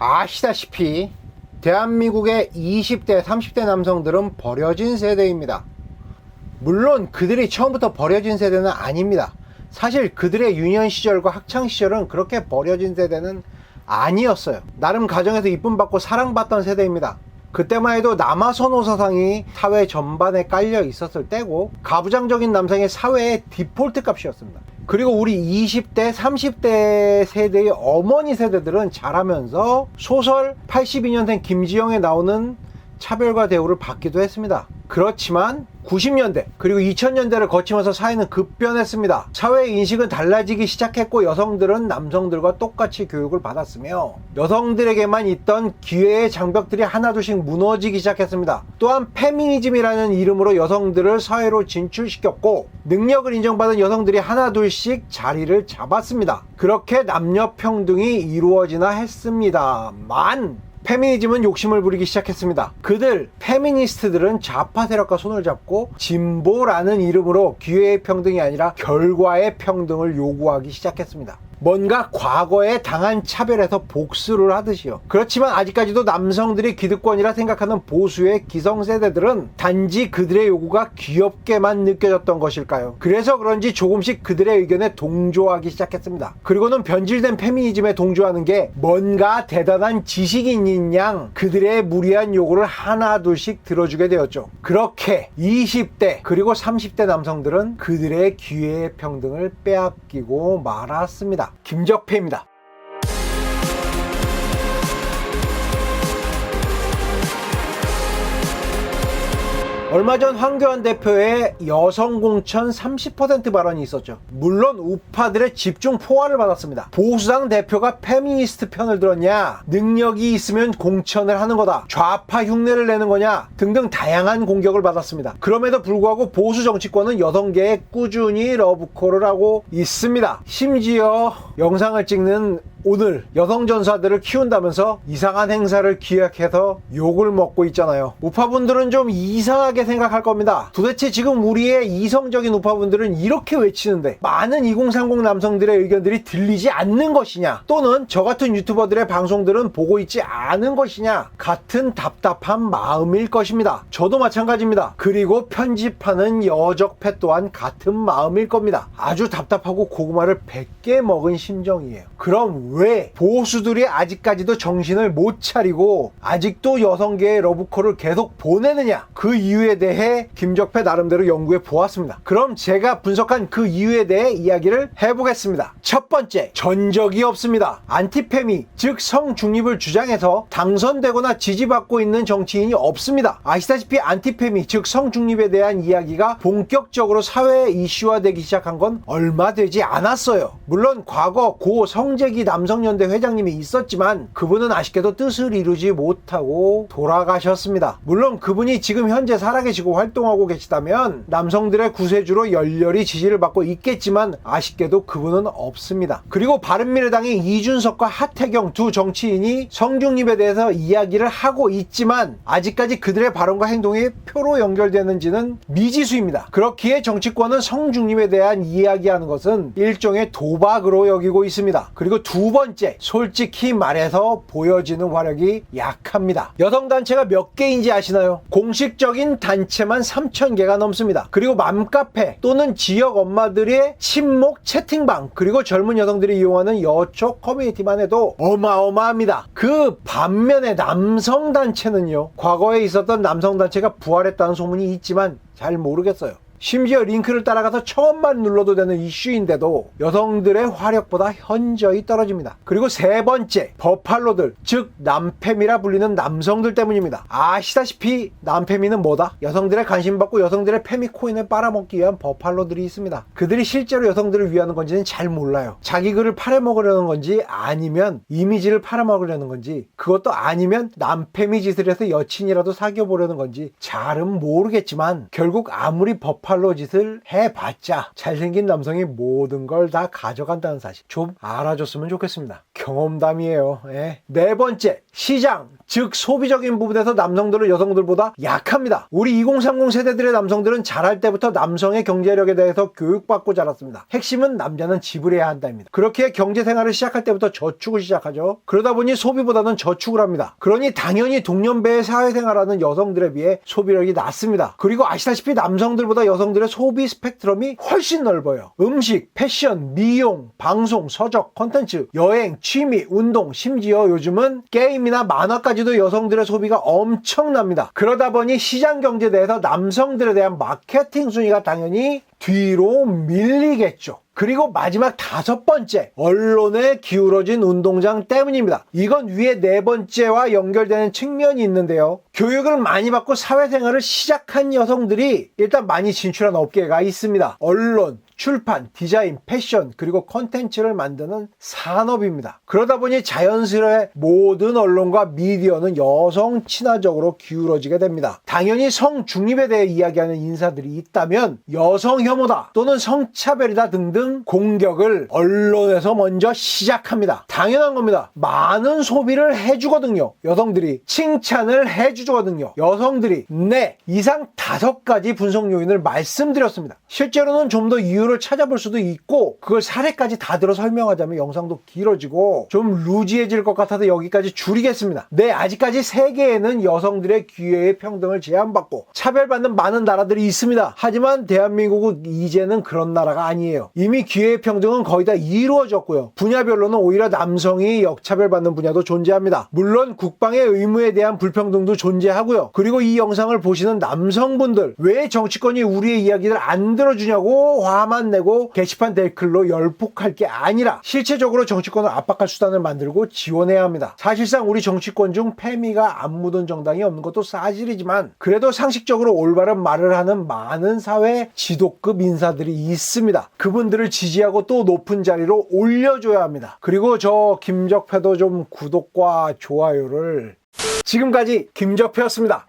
아시다시피 대한민국의 20대, 30대 남성들은 버려진 세대입니다. 물론 그들이 처음부터 버려진 세대는 아닙니다. 사실 그들의 유년 시절과 학창 시절은 그렇게 버려진 세대는 아니었어요. 나름 가정에서 이쁨 받고 사랑받던 세대입니다. 그때만 해도 남아선호 사상이 사회 전반에 깔려 있었을 때고 가부장적인 남성의 사회의 디폴트 값이었습니다. 그리고 우리 20대, 30대 세대의 어머니 세대들은 자라면서 소설 82년생 김지영에 나오는 차별과 대우를 받기도 했습니다. 그렇지만 90년대 그리고 2000년대를 거치면서 사회는 급변했습니다. 사회의 인식은 달라지기 시작했고 여성들은 남성들과 똑같이 교육을 받았으며 여성들에게만 있던 기회의 장벽들이 하나둘씩 무너지기 시작했습니다. 또한 페미니즘이라는 이름으로 여성들을 사회로 진출시켰고 능력을 인정받은 여성들이 하나둘씩 자리를 잡았습니다. 그렇게 남녀 평등이 이루어지나 했습니다만 페미니즘은 욕심을 부리기 시작했습니다. 그들 페미니스트들은 좌파 세력과 손을 잡고 진보라는 이름으로 기회의 평등이 아니라 결과의 평등을 요구하기 시작했습니다. 뭔가 과거에 당한 차별에서 복수를 하듯이요. 그렇지만 아직까지도 남성들이 기득권이라 생각하는 보수의 기성세대들은 단지 그들의 요구가 귀엽게만 느껴졌던 것일까요? 그래서 그런지 조금씩 그들의 의견에 동조하기 시작했습니다. 그리고는 변질된 페미니즘에 동조하는 게 뭔가 대단한 지식인인 양 그들의 무리한 요구를 하나둘씩 들어주게 되었죠. 그렇게 20대 그리고 30대 남성들은 그들의 기회의 평등을 빼앗기고 말았습니다. 김적패입니다. 얼마 전 황교안 대표의 여성 공천 30% 발언이 있었죠. 물론 우파들의 집중 포화를 받았습니다. 보수당 대표가 페미니스트 편을 들었냐, 능력이 있으면 공천을 하는 거다, 좌파 흉내를 내는 거냐 등등 다양한 공격을 받았습니다. 그럼에도 불구하고 보수 정치권은 여성계에 꾸준히 러브콜을 하고 있습니다. 심지어 영상을 찍는 오늘 여성 전사들을 키운다면서 이상한 행사를 기획해서 욕을 먹고 있잖아요. 우파분들은 좀 이상하게 생각할 겁니다. 도대체 지금 우리의 이성적인 우파분들은 이렇게 외치는데 많은 2030 남성들의 의견들이 들리지 않는 것이냐 또는 저 같은 유튜버들의 방송들은 보고 있지 않은 것이냐 같은 답답한 마음일 것입니다. 저도 마찬가지입니다. 그리고 편집하는 여적패 또한 같은 마음일 겁니다. 아주 답답하고 고구마를 100개 먹은 심정이에요. 그럼 왜 보수들이 아직까지도 정신을 못 차리고 아직도 여성계의 러브콜을 계속 보내느냐 그 이유에 대해 김적패 나름대로 연구해 보았습니다. 그럼 제가 분석한 그 이유에 대해 이야기를 해보겠습니다. 첫 번째 전적이 없습니다. 안티페미 즉 성중립을 주장해서 당선되거나 지지받고 있는 정치인이 없습니다. 아시다시피 안티페미 즉 성중립에 대한 이야기가 본격적으로 사회에 이슈화되기 시작한 건 얼마 되지 않았어요. 물론 과거 고 성재기 남 성연대 회장님이 있었지만 그분은 아쉽게도 뜻을 이루지 못하고 돌아가셨습니다. 물론 그분이 지금 현재 살아계시고 활동하고 계시다면 남성들의 구세주로 열렬히 지지를 받고 있겠지만 아쉽게도 그분은 없습니다. 그리고 바른미래당의 이준석과 하태경 두 정치인이 성중립에 대해서 이야기를 하고 있지만 아직까지 그들의 발언과 행동이 표로 연결되는지는 미지수입니다. 그렇기에 정치권은 성중립에 대한 이야기하는 것은 일종의 도박으로 여기고 있습니다. 그리고 두 번째, 솔직히 말해서 보여지는 화력이 약합니다. 여성단체가 몇 개인지 아시나요? 공식적인 단체만 3,000개가 넘습니다. 그리고 맘카페 또는 지역 엄마들의 친목 채팅방 그리고 젊은 여성들이 이용하는 여촉 커뮤니티만 해도 어마어마합니다. 그 반면에 남성단체는요, 과거에 있었던 남성단체가 부활했다는 소문이 있지만 잘 모르겠어요. 심지어 링크를 따라가서 처음만 눌러도 되는 이슈인데도 여성들의 화력보다 현저히 떨어집니다. 그리고 세 번째, 버팔로들, 즉 남팸이라 불리는 남성들 때문입니다. 아시다시피 남팸이는 뭐다? 여성들의 관심 받고 여성들의 페미 코인을 빨아먹기 위한 버팔로들이 있습니다. 그들이 실제로 여성들을 위하는 건지는 잘 몰라요. 자기 글을 팔아먹으려는 건지 아니면 이미지를 팔아먹으려는 건지 그것도 아니면 남팸이 짓을 해서 여친이라도 사귀어 보려는 건지 잘은 모르겠지만 결국 아무리 버팔 쪽 팔로 짓을 해봤자 잘생긴 남성이 모든 걸 다 가져간다는 사실 좀 알아줬으면 좋겠습니다. 경험담이에요. 예. 네 번째, 시장, 즉 소비적인 부분에서 남성들은 여성들보다 약합니다. 우리 2030 세대들의 남성들은 자랄 때부터 남성의 경제력에 대해서 교육받고 자랐습니다. 핵심은 남자는 지불 해야 한다입니다. 그렇게 경제 생활을 시작할 때부터 저축을 시작하죠. 그러다 보니 소비보다는 저축을 합니다. 그러니 당연히 동년배의 사회생활하는 여성들에 비해 소비력이 낮습니다. 그리고 아시다시피 남성들보다 여성 들의 소비 스펙트럼이 훨씬 넓어요. 음식, 패션, 미용, 방송, 서적, 컨텐츠, 여행, 취미, 운동, 심지어 요즘은 게임이나 만화까지도 여성들의 소비가 엄청납니다. 그러다 보니 시장 경제에 대해서 남성들에 대한 마케팅 순위가 당연히 뒤로 밀리겠죠. 그리고 마지막 다섯 번째, 언론에 기울어진 운동장 때문입니다. 이건 위에 네 번째와 연결되는 측면이 있는데요. 교육을 많이 받고 사회생활을 시작한 여성들이 일단 많이 진출한 업계가 있습니다. 언론, 출판, 디자인, 패션, 그리고 컨텐츠를 만드는 산업입니다. 그러다 보니 자연스레 모든 언론과 미디어는 여성 친화적으로 기울어지게 됩니다. 당연히 성 중립에 대해 이야기하는 인사들이 있다면 여성 혐오다 또는 성차별이다 등등 공격을 언론에서 먼저 시작합니다. 당연한 겁니다. 많은 소비를 해주거든요. 여성들이 칭찬을 해주거든요. 여성들이 네 이상 다섯 가지 분석 요인을 말씀드렸습니다. 실제로는 좀 더 이유를 찾아볼 수도 있고 그걸 사례까지 다 들어 설명하자면 영상도 길어지고 좀 루지해질 것 같아서 여기까지 줄이겠습니다. 네 아직까지 세계에는 여성들의 기회의 평등을 제한받고 차별받는 많은 나라들이 있습니다. 하지만 대한민국은 이제는 그런 나라가 아니에요. 이미 기회의 평등은 거의 다 이루어졌고요. 분야별로는 오히려 남성이 역차별받는 분야도 존재합니다. 물론 국방의 의무에 대한 불평등도 존재하고요. 그리고 이 영상을 보시는 남성분들 왜 정치권이 우리의 이야기를 안 들어주냐고 화만 내고 게시판 댓글로 열폭할 게 아니라 실체적으로 정치권을 압박할 수단을 만들고 지원해야 합니다. 사실상 우리 정치권 중 패미가 안 묻은 정당이 없는 것도 사실이지만 그래도 상식적으로 올바른 말을 하는 많은 사회 지도급 인사들이 있습니다. 그분들을 지지하고 또 높은 자리로 올려줘야 합니다. 그리고 저 김적패도 좀 구독과 좋아요를 지금까지 김적패였습니다.